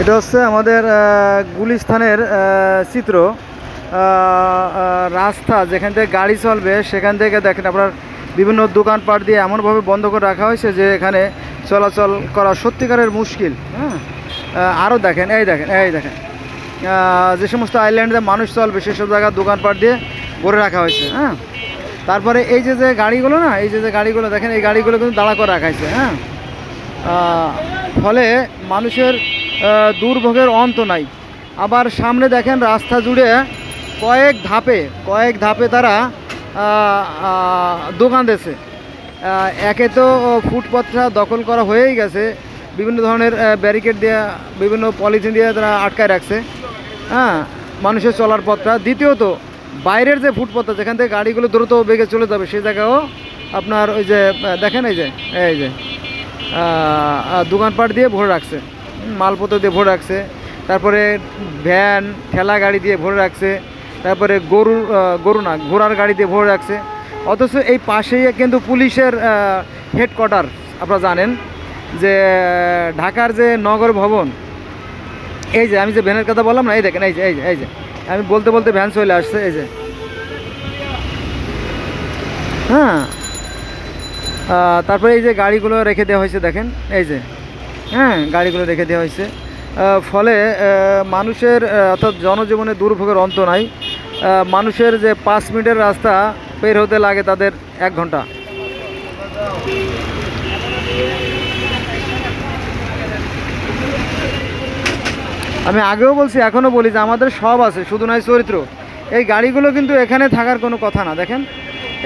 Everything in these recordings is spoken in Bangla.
এটা হচ্ছে আমাদের গুলিস্থানের চিত্র। রাস্তা যেখান থেকে গাড়ি চলবে সেখান থেকে দেখেন আপনার বিভিন্ন দোকানপাট দিয়ে এমনভাবে বন্ধ করে রাখা হয়েছে যে এখানে চলাচল করা সত্যিকারের মুশকিল। হ্যাঁ আরও দেখেন, এই দেখেন এই দেখেন। যে সমস্ত আইল্যান্ডে মানুষ চলবে সেসব জায়গার দোকানপাট দিয়ে ভরে রাখা হয়েছে হ্যাঁ? তারপরে এই যে যে গাড়িগুলো না, এই যে যে গাড়িগুলো দেখেন, এই গাড়িগুলো কিন্তু দাঁড়া করে রাখা হয়েছে হ্যাঁ? ফলে মানুষের দুর্ভোগের অন্ত নাই। আবার সামনে দেখেন রাস্তা জুড়ে কয়েক ধাপে কয়েক ধাপে তারা দোকান দিয়েছে। একে তো ফুটপথটা দখল করা হয়েই গেছে। বিভিন্ন ধরনের ব্যারিকেড দিয়ে, বিভিন্ন পলিথিন দিয়ে তারা আটকায় রাখছে। হ্যাঁ মানুষের চলার পথটা। দ্বিতীয়ত, বাইরের যে ফুটপথটা যেখান থেকে গাড়িগুলো দ্রুত বেগে চলে যাবে। সেই জায়গায়ও আপনার ওই যে দেখেন এই যে এই যে দোকানপাট দিয়ে ভরে রাখছে। মালপত্র দিয়ে ভরে রাখছে। তারপরে ভ্যান ঠেলা গাড়ি দিয়ে ভরে রাখছে। তারপরে আহ, গরু না ঘোড়ার গাড়ি দিয়ে ভরে রাখছে। অথচ এই পাশেই কিন্তু পুলিশের হেডকোয়ার্টার আপনারা জানেন যে ঢাকার যে নগর ভবন এই যে আমি যে ভ্যানের কথা বললাম না এই দেখেন এই যে এই যে এই যে আমি বলতে বলতে ভ্যান চলে আসছে এই যে। হ্যাঁ তারপরে এই যে গাড়িগুলো রেখে দেওয়া হয়েছে দেখেন এই যে। হ্যাঁ গাড়িগুলো রেখে দেওয়া হয়েছে। ফলে মানুষের অর্থাৎ জনজীবনে দুর্ভোগের অন্ত নাই। মানুষের যে পাঁচ মিনিটের রাস্তা বের হতে লাগে তাদের এক ঘণ্টা। আমি আগেও বলছি, এখনও বলি যে আমাদের সব আছে, শুধু নয় চরিত্র। এই গাড়িগুলো কিন্তু এখানে থাকার কোনো কথা না, দেখেন।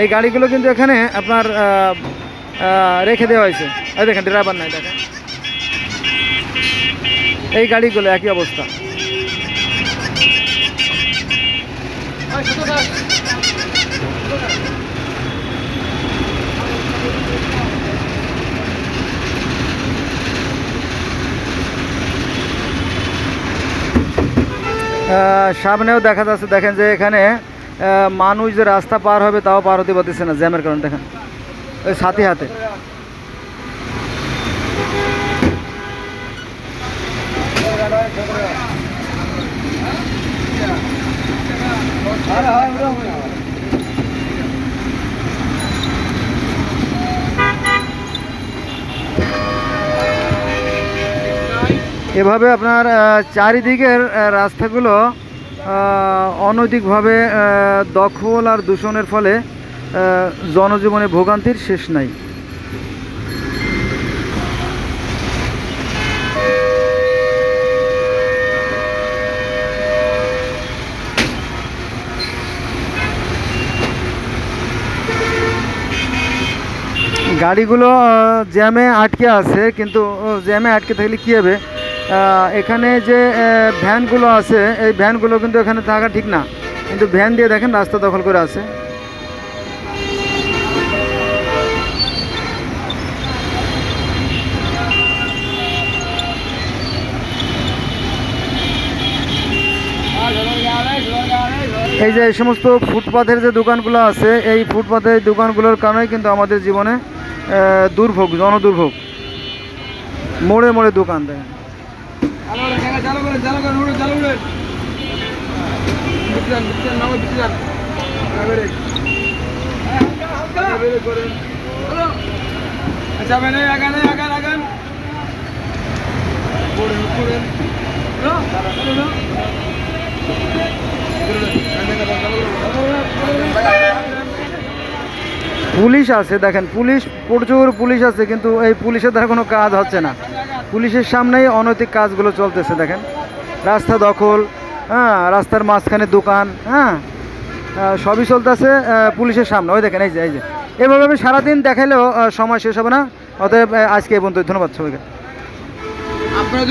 এই গাড়িগুলো কিন্তু এখানে আপনার রেখে দেওয়া হয়েছে। দেখেন ড্রাইভার নাই, দেখেন। এই গাড়িগুলো একই অবস্থা। সামনেও দেখা যাচ্ছে, দেখেন যে এখানে মানুষ যে রাস্তা পার হবে তাও পার হতে পারতেছে না, জ্যামের কারণে, দেখেন। ওই সাথে হাতে। এভাবে আপনার চারিদিকের রাস্তাগুলো অনৈতিকভাবে দখল আর দূষণের ফলে জনজীবনে ভোগান্তির শেষ নাই। গাড়িগুলো জ্যামে আটকে আছে, কিন্তু জ্যামে আটকে থাকলে কী হবে? এখানে যে ভ্যানগুলো আছে, এই ভ্যানগুলো কিন্তু এখানে থাকা ঠিক না। কিন্তু ভ্যান দিয়ে দেখেন রাস্তা দখল করে আছে। এই যে এই সমস্ত ফুটপাথের যে দোকানগুলো আছে, এই ফুটপাথের দোকানগুলোর কারণেই কিন্তু আমাদের জীবনে দুর্ভোগ জনদুর্ভোগ। মোড়ে মোড়ে দোকান দেয় চালু করে চালু করে উড়ে চালু উড়ে বিচ্ছিলাম বিচ্ছিলাম নামে বিচ্ছিলাম আচ্ছা মানে আগান আগান আগান পড়েন পড়েন পুলিশ আছে, দেখেন, পুলিশ, প্রচুর পুলিশ আছে, কিন্তু এই পুলিশের দ্বারা কোনো কাজ হচ্ছে না। পুলিশের সামনেই অনৈতিক কাজগুলো চলতেছে, দেখেন। রাস্তা দখল হ্যাঁ রাস্তার মাঝখানে দোকান হ্যাঁ সবই চলতেছে পুলিশের সামনে। ওই দেখেন, এই যে এই যে। এভাবে আমি সারাদিন দেখালেও সময় শেষ হবে না। অতএব আজকে এই পর্যন্ত ধন্যবাদ সবাইকে।